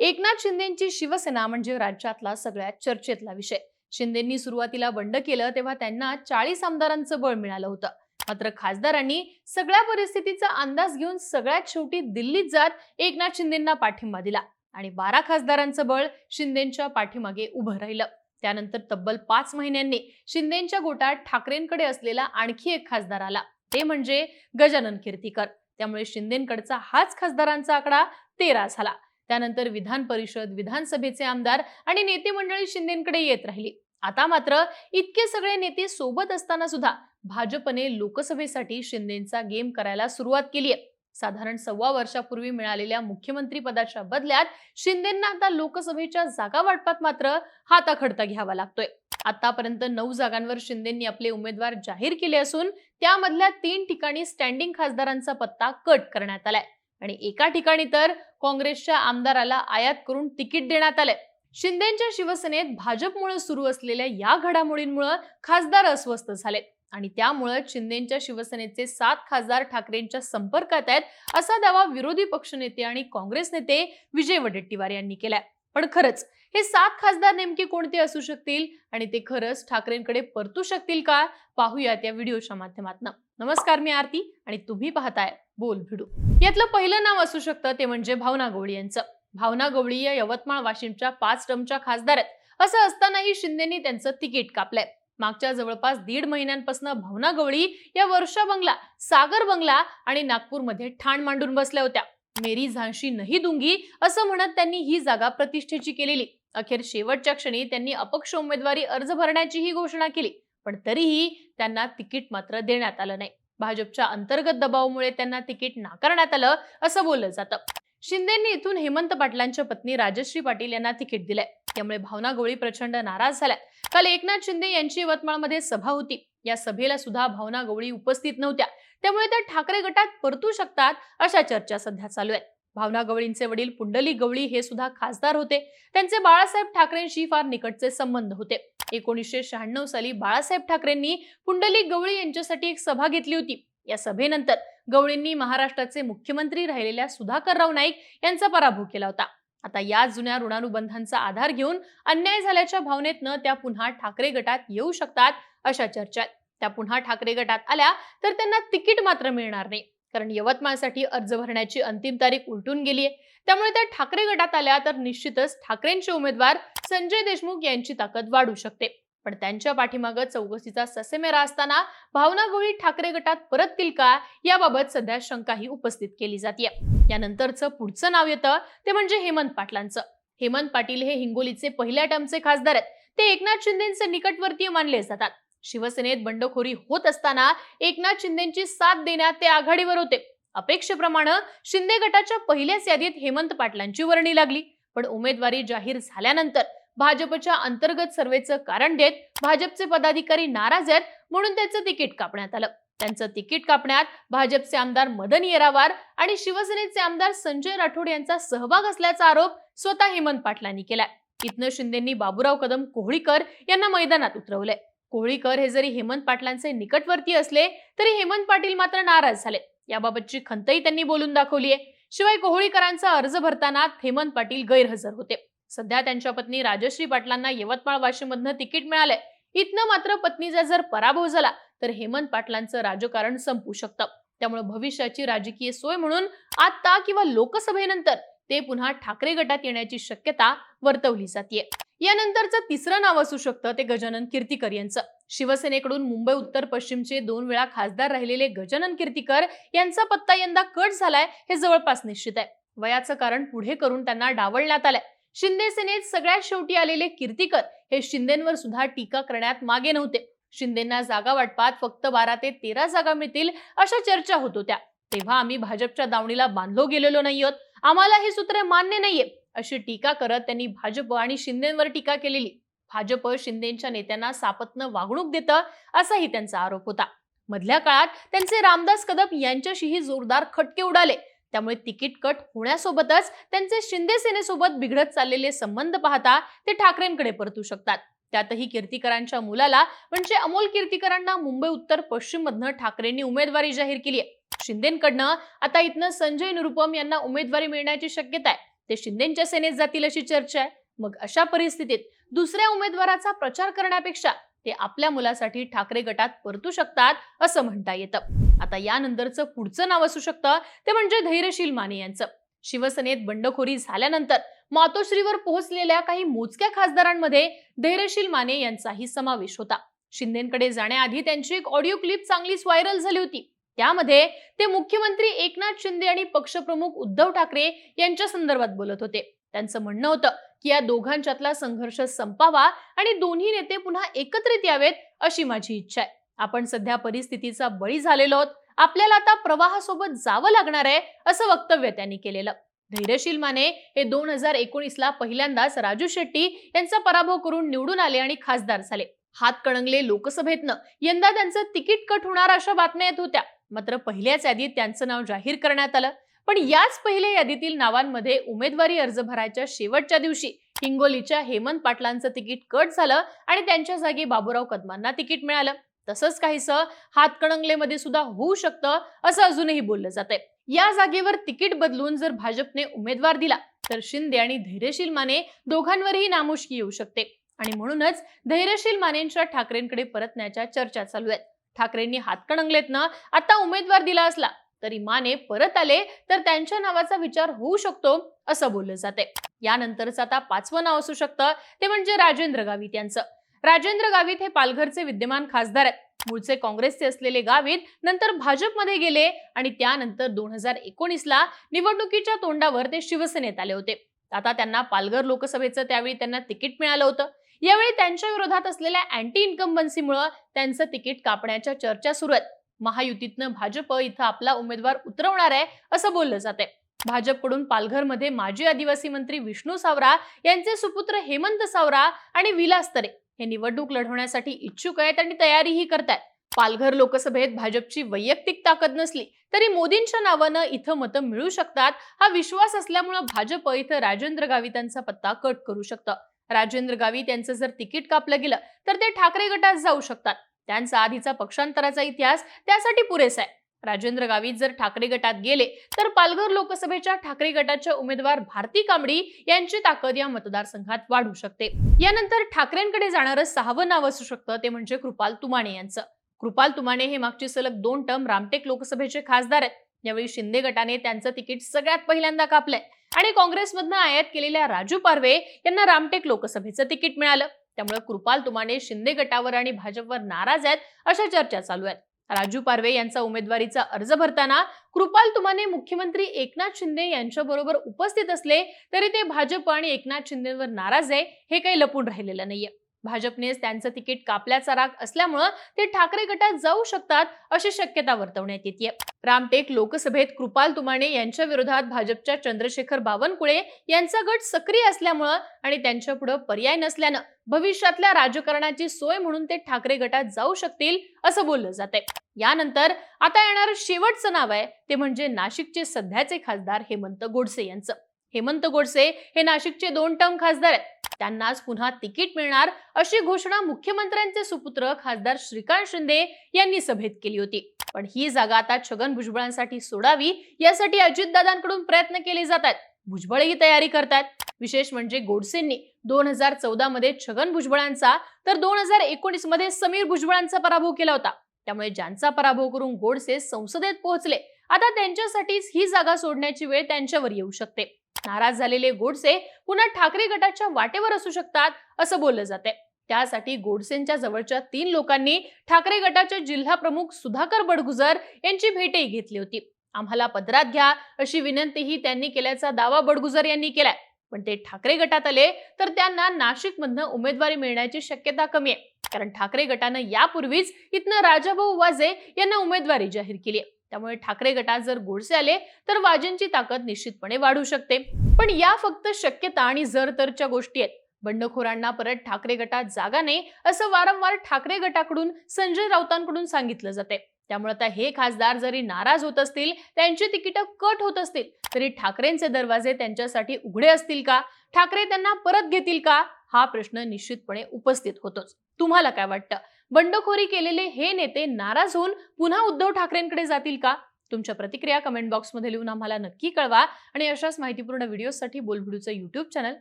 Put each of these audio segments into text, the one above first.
एकनाथ शिंदेची शिवसेना म्हणजे राज्यातला सगळ्यात चर्चेतला विषय. शिंदेंनी सुरुवातीला बंड केलं तेव्हा त्यांना चाळीस आमदारांचं बळ मिळालं होतं. मात्र खासदारांनी सगळ्या परिस्थितीचा अंदाज घेऊन सगळ्यात शेवटी दिल्लीत जात एकनाथ शिंदेंना पाठिंबा दिला आणि बारा खासदारांचं बळ शिंदेच्या पाठीमागे उभं राहिलं. त्यानंतर तब्बल पाच महिन्यांनी शिंदेच्या गोटात ठाकरेंकडे असलेला आणखी एक खासदार आला. ते म्हणजे गजानन कीर्तीकर. त्यामुळे शिंदेकडचा हाच खासदारांचा आकडा तेरा झाला. त्यानंतर विधान परिषद विधानसभेचे आमदार आणि नेते मंडळी शिंदेकडे येत राहिली. आता मात्र इतके सगळे नेते सोबत असताना सुद्धा भाजपने लोकसभेसाठी शिंदेचा गेम करायला सुरुवात केली आहे साधारण सव्वा वर्षापूर्वी मिळालेल्या मुख्यमंत्री पदाच्या बदल्यात शिंदेंना आता लोकसभेच्या जागा वाटपात मात्र हाताखडता घ्यावा लागतोय. आतापर्यंत नऊ जागांवर शिंदेंनी आपले उमेदवार जाहीर केले असून त्यामधल्या तीन ठिकाणी स्टँडिंग खासदारांचा पत्ता कट करण्यात आलाय. आणि एका ठिकाणी तर काँग्रेसच्या आमदाराला आयात करून तिकीट देण्यात आलंय. शिंदेच्या शिवसेनेत भाजपमुळे सुरू असलेल्या या घडामोडींमुळे खासदार अस्वस्थ झालेत. आणि त्यामुळे शिंदेच्या शिवसेनेचे सात खासदार ठाकरेंच्या संपर्कात आहेत असा दावा विरोधी पक्षनेते आणि काँग्रेस नेते विजय वडेट्टीवार यांनी केलाय. पण खरंच हे सात खासदार नेमके कोणते असू शकतील? आणि ते खरंच ठाकरेंकडे परतू शकतील का? पाहूयात या व्हिडिओच्या माध्यमातून. नमस्कार मी आरती आणि तुम्ही पाहताय बोल भिडू. यातलं पहिलं नाव असू शकतं ते म्हणजे भावना गवळी यांचं. भावना गवळी या यवतमाळ वाशिमच्या पाच टर्मच्या खासदार आहेत. असं असतानाही शिंदेनी त्यांचं तिकीट कापलंय. मागच्या जवळपास दीड महिन्यांपासून भावना गवळी या वर्षा बंगला सागर बंगला आणि नागपूरमध्ये ठाण मांडून बसल्या होत्या. मेरी झांशी नाही दुंगी असं म्हणत त्यांनी ही जागा प्रतिष्ठेची केलेली. अखेर शेवटच्या क्षणी त्यांनी अपक्ष उमेदवारी अर्ज भरण्याचीही घोषणा केली. पण तरीही त्यांना तिकीट मात्र देण्यात आलं नाही. भाजपच्या अंतर्गत दबावामुळे त्यांना तिकीट नाकारण्यात आलं असं बोललं जातं. शिंदेंनी इथून हेमंत पाटलांच्या पत्नी राजश्री पाटील यांना तिकीट दिलंय. त्यामुळे भावना गवळी प्रचंड नाराज झाल्या. काल एकनाथ शिंदे यांची यवतमाळमध्ये सभा होती. या सभेला सुद्धा भावना गवळी उपस्थित नव्हत्या. त्यामुळे त्या ठाकरे गटात परतू शकतात अशा चर्चा सध्या चालू आहेत. भावना गवळींचे वडील पुंडली गवळी हे सुद्धा खासदार होते. त्यांचे बाळासाहेब ठाकरेंशी फार निकटचे संबंध होते. एकोणीसशे शहाण्णव साली बाळासाहेब ठाकरेंनी पुंडली गवळी यांच्यासाठी एक सभा घेतली होती. या सभेनंतर गवळींनी महाराष्ट्राचे मुख्यमंत्री राहिलेल्या सुधाकरराव नाईक यांचा पराभव केला होता. आता या जुन्या ऋणानुबंधांचा आधार घेऊन अन्याय झाल्याच्या भावनेतनं त्या पुन्हा ठाकरे गटात येऊ शकतात अशा चर्चा त्या पुन्हा ठाकरे गटात आल्या तर त्यांना तिकीट मात्र मिळणार नाही. कारण यवतमाळसाठी अर्ज भरण्याची अंतिम तारीख उलटून गेली आहे त्यामुळे त्या ठाकरे गटात आल्या तर निश्चितच ठाकरेंचे उमेदवार संजय देशमुख यांची ताकद वाढू शकते. पण त्यांच्या पाठीमागं चौकशीचा ससेमेरा असताना भावना गवळी ठाकरे गटात परततील का याबाबत सध्या शंकाही उपस्थित केली जाते यानंतरचं पुढचं नाव येतं ते म्हणजे हेमंत पाटलांचं. हेमंत पाटील हे हिंगोलीचे पहिल्या टर्मचे खासदार आहेत. ते एकनाथ शिंदेचे निकटवर्तीय मानले जातात. शिवसेनेत बंडखोरी होत असताना एकनाथ शिंदेची साथ देण्यात ते आघाडीवर होते. अपेक्षेप्रमाणे शिंदे गटाच्या पहिल्याच यादीत हेमंत पाटलांची वर्णी लागली. पण उमेदवारी जाहीर झाल्यानंतर भाजपच्या अंतर्गत सर्वेचं कारण देत भाजपचे पदाधिकारी नाराज आहेत म्हणून त्याचं तिकीट कापण्यात आलं. त्यांचं तिकीट कापण्यात भाजपचे आमदार मदन येरावार आणि शिवसेनेचे आमदार संजय राठोड यांचा सहभाग असल्याचा आरोप स्वतः हेमंत पाटलांनी केलाय. इथनं शिंदेंनी बाबुराव कदम कोहळीकर यांना मैदानात उतरवलंय. कोहळीकर हे जरी हेमंत पाटलांचे निकटवर्ती असले तरी हेमंत पाटील मात्र नाराज झाले. याबाबतची खंतही त्यांनी बोलून दाखवली आहे शिवाय कोहळीकरांचा अर्ज भरताना हेमंत पाटील गैरहजर होते. सध्या त्यांच्या पत्नी राजश्री पाटलांना यवतमाळ वाशिममधनं तिकीट मिळालंय. इथनं मात्र पत्नीचा जर पराभव झाला तर हेमंत पाटलांचं राजकारण संपू शकतं. त्यामुळे भविष्याची राजकीय सोय म्हणून आता किंवा लोकसभेनंतर ते पुन्हा ठाकरे गटात येण्याची शक्यता वर्तवली जाते यानंतरचं तिसरं नाव असू शकतं ते गजानन कीर्तीकर यांचं. शिवसेनेकडून मुंबई उत्तर पश्चिमचे दोन वेळा खासदार राहिलेले गजानन कीर्तीकर यांचा पत्ता यंदा कट झालाय हे जवळपास निश्चित आहे. वयाचं कारण पुढे करून त्यांना डावलण्यात आलंय. शिंदे सेनेत सगळ्यात शेवटी आलेले कीर्तीकर हे शिंदेंवर सुद्धा टीका करण्यात मागे नव्हते. शिंदेना जागा वाटपात फक्त बारा ते तेरा जागा मिळतील अशा चर्चा होत होत्या. तेव्हा आम्ही भाजपच्या दावणीला बांधलो गेलेलो नाही आहोत आम्हाला हे सूत्र मान्य नाहीये. अशी टीका करत त्यांनी भाजप आणि शिंदेवर टीका केलेली. भाजप शिंदेच्या नेत्यांना सापत्न वागणूक देतं असाही त्यांचा आरोप होता. मधल्या काळात त्यांचे रामदास कदम यांच्याशीही जोरदार खटके उडाले. त्यामुळे तिकीट कट होण्यासोबतच त्यांचे शिंदे सेनेसोबत बिघडत चाललेले संबंध पाहता ते ठाकरेंकडे परतू शकतात. त्यातही कीर्तीकरांच्या मुलाला म्हणजे अमोल कीर्तीकरांना मुंबई उत्तर पश्चिम मधनं ठाकरेंनी उमेदवारी जाहीर केली आहे शिंदेकडनं आता इथनं संजय निरुपम यांना उमेदवारी मिळण्याची शक्यता आहे ते शिंदेच्या सेनेत जातील अशी चर्चा आहे. मग अशा परिस्थितीत दुसऱ्या उमेदवाराचा प्रचार करण्यापेक्षा ते आपल्या मुलासाठी ठाकरे गटात परतू शकतात असं म्हणता येतं. आता यानंतरचं पुढचं नाव असू शकतं ते म्हणजे धैर्यशील माने यांचं. शिवसेनेत बंडखोरी झाल्यानंतर मातोश्रीवर पोहोचलेल्या काही मोजक्या खासदारांमध्ये धैर्यशील माने यांचाही समावेश होता. शिंदेकडे जाण्याआधी त्यांची एक ऑडिओ क्लिप चांगलीच व्हायरल झाली होती. त्यामध्ये ते मुख्यमंत्री एकनाथ शिंदे आणि पक्षप्रमुख उद्धव ठाकरे यांच्या संदर्भात बोलत होते. त्यांचं म्हणणं होतं की या दोघांच्यातला संघर्ष संपावा आणि दोन्ही नेते पुन्हा एकत्रित यावेत अशी माझी इच्छा आहे. आपण सध्या परिस्थितीचा बळी झालेलो आहोत. आपल्याला आता प्रवाहासोबत जावं लागणार आहे असं वक्तव्य त्यांनी केलेलं. धैर्यशील माने हे दोन हजार एकोणीसला पहिल्यांदाच राजू शेट्टी यांचा पराभव करून निवडून आले आणि खासदार झाले. हात कणंगले लोकसभेतनं यंदा त्यांचं तिकीट कट होणार अशा बातम्या येत होत्या. मात्र पहिल्याच यादीत त्यांचं नाव जाहीर करण्यात आलं. पण याच पहिल्या यादीतील नावांमध्ये उमेदवारी अर्ज भरायच्या शेवटच्या दिवशी हिंगोलीच्या हेमंत पाटलांचं तिकीट कट झालं आणि त्यांच्या जागी बाबूराव कदमांना तिकीट मिळालं. तसंच काहीसं हातकणंगलेमध्ये सुद्धा होऊ शकतं असं अजूनही बोललं जातंय. या जागेवर तिकीट बदलून जर भाजपने उमेदवार दिला तर शिंदे आणि धैर्यशील माने दोघांवरही नामुष्की येऊ शकते. आणि म्हणूनच धैर्यशील मानेंच्या ठाकरेंकडे परतण्याच्या चर्चा चालू आहेत. ठाकरेंनी हातकणंगलेतनं आता उमेदवार दिला असला तरी माने परत आले तर त्यांच्या नावाचा विचार होऊ शकतो असं बोललं जाते यानंतरचं आता पाचवं नाव असू शकतं ते म्हणजे राजेंद्र गावित यांचं. राजेंद्र गावित हे पालघरचे विद्यमान खासदार आहेत. मूळचे काँग्रेसचे असलेले गावित नंतर भाजपमध्ये गेले आणि त्यानंतर दोन हजार एकोणीसला निवडणुकीच्या तोंडावर ते शिवसेनेत आले होते. आता त्यांना पालघर लोकसभेचं त्यावेळी त्यांना तिकीट मिळालं होतं. यावेळी त्यांच्या विरोधात असलेल्या अँटी इन्कम्बन्सीमुळे त्यांचं तिकीट कापण्याच्या चर्चा सुरू आहेत. महायुतीतनं भाजप इथं आपला उमेदवार उतरवणार आहे असं बोललं जाते भाजपकडून पालघरमध्ये माजी आदिवासी मंत्री विष्णू सावरा यांचे सुपुत्र हेमंत सावरा आणि विलास तरे हे निवडणूक लढवण्यासाठी इच्छुक आहेत आणि तयारीही करतायत. पालघर लोकसभेत भाजपची वैयक्तिक ताकद नसली तरी मोदींच्या नावानं इथं मतं मिळू शकतात हा विश्वास असल्यामुळे भाजप इथं राजेंद्र गावितांचा पत्ता कट करू शकतं. राजेंद्र गावित यांचं जर तिकीट कापलं गेलं तर ते ठाकरे गटात जाऊ शकतात. त्यांचा आधीचा पक्षांतराचा इतिहास त्यासाठी पुरेसा आहे. राजेंद्र गावित जर ठाकरे गटात गेले तर पालघर लोकसभेच्या ठाकरे गटाच्या उमेदवार भारती कांबडी यांची ताकद या मतदारसंघात वाढू शकते. यानंतर ठाकरेंकडे जाणारं सहावं नाव असू शकतं ते म्हणजे कृपाल तुमाने यांचं. कृपाल तुमाने हे मागची सलग दोन टर्म रामटेक लोकसभेचे खासदार आहेत. यावेळी शिंदे गटाने त्यांचं तिकीट सगळ्यात पहिल्यांदा कापलंय. आणि काँग्रेसमधनं आयात केलेल्या राजू पारवे यांना रामटेक लोकसभेचं तिकीट मिळालं. त्यामुळे कृपाल तुमाने शिंदे गटावर आणि भाजपवर नाराज आहेत अशा चर्चा चालू आहेत. राजू पारवे यांचा उमेदवारीचा अर्ज भरताना कृपाल तुमाने मुख्यमंत्री एकनाथ शिंदे यांच्याबरोबर उपस्थित असले तरी ते भाजप आणि एकनाथ शिंदेवर नाराज आहे हे काही लपून राहिलेलं नाहीये. भाजपनेच त्यांचं तिकीट कापल्याचा राग असल्यामुळं ते ठाकरे गटात जाऊ शकतात अशी शक्यता वर्तवण्यात येते रामटेक लोकसभेत कृपाल तुमाने यांच्या विरोधात भाजपच्या चंद्रशेखर बावनकुळे यांचा गट सक्रिय असल्यामुळं आणि त्यांच्या पुढे पर्याय नसल्यानं भविष्यातल्या राजकारणाची सोय म्हणून ते ठाकरे गटात जाऊ शकतील असं बोललं जात यानंतर आता येणारं शेवटचं नाव आहे ते म्हणजे नाशिकचे सध्याचे खासदार हेमंत गोडसे यांचं. हेमंत गोडसे हे नाशिकचे दोन टर्म खासदार आहेत. त्यांनाच पुन्हा तिकीट मिळणार अशी घोषणा मुख्यमंत्र्यांचे सुपुत्र खासदार श्रीकांत शिंदे यांनी सभेत केली होती. पण ही जागा आता छगन भुजबळांसाठी सोडावी यासाठी अजितदादांकडून प्रयत्न केले जात आहेत भुजबळही तयारी करतात. विशेष म्हणजे गोडसेंनी दोन हजार चौदा मध्ये छगन भुजबळांचा तर दोन हजार एकोणीसमध्ये समीर भुजबळांचा पराभव केला होता. त्यामुळे ज्यांचा पराभव करून गोडसे संसदेत पोहोचले आता त्यांच्यासाठीच ही जागा सोडण्याची वेळ त्यांच्यावर येऊ शकते. नाराज झालेले गोडसे पुन्हा ठाकरे गटाच्या वाटेवर असू शकतात असं बोललं जाते त्यासाठी गोडसेंच्या जवळच्या तीन लोकांनी ठाकरे गटाचे जिल्हा प्रमुख सुधाकर बडगुजर यांची भेटही घेतली होती. आम्हाला पदरात घ्या अशी विनंतीही त्यांनी केल्याचा दावा बडगुजर यांनी केलाय. पण ते ठाकरे गटात आले तर त्यांना नाशिकमधनं उमेदवारी मिळण्याची शक्यता कमी आहे. कारण ठाकरे गटानं यापूर्वीच इथनं राजाभाऊ वाजे यांना उमेदवारी जाहीर केली आहे. त्यामुळे ठाकरे गटात जर गोडसे आले तर वाजेंची ताकद निश्चितपणे वाढू शकते. पण या फक्त शक्यता आणि जर तरच्या गोष्टी आहेत. बंडखोरांना परत ठाकरे गटात जागा नाही असं वारंवार ठाकरे गटाकडून संजय राऊतांकडून सांगितलं जाते. त्यामुळे आता हे खासदार जरी नाराज होत असतील त्यांची तिकीटं कट होत असतील तरी ठाकरेंचे दरवाजे त्यांच्यासाठी उघडे असतील का? ठाकरे त्यांना परत घेतील का? हा प्रश्न निश्चितपणे उपस्थित होतोच. तुम्हाला काय वाटतं? बंडखोरी केलेले हे नेते नाराज होऊन पुन्हा उद्धव ठाकरेंकडे जातील का? तुमच्या प्रतिक्रिया कमेंट बॉक्समध्ये लिहून आम्हाला नक्की कळवा आणि अशाच माहितीपूर्ण व्हिडिओसाठी बोलभिडूचं युट्यूब चॅनल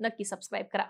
नक्की सबस्क्राईब करा.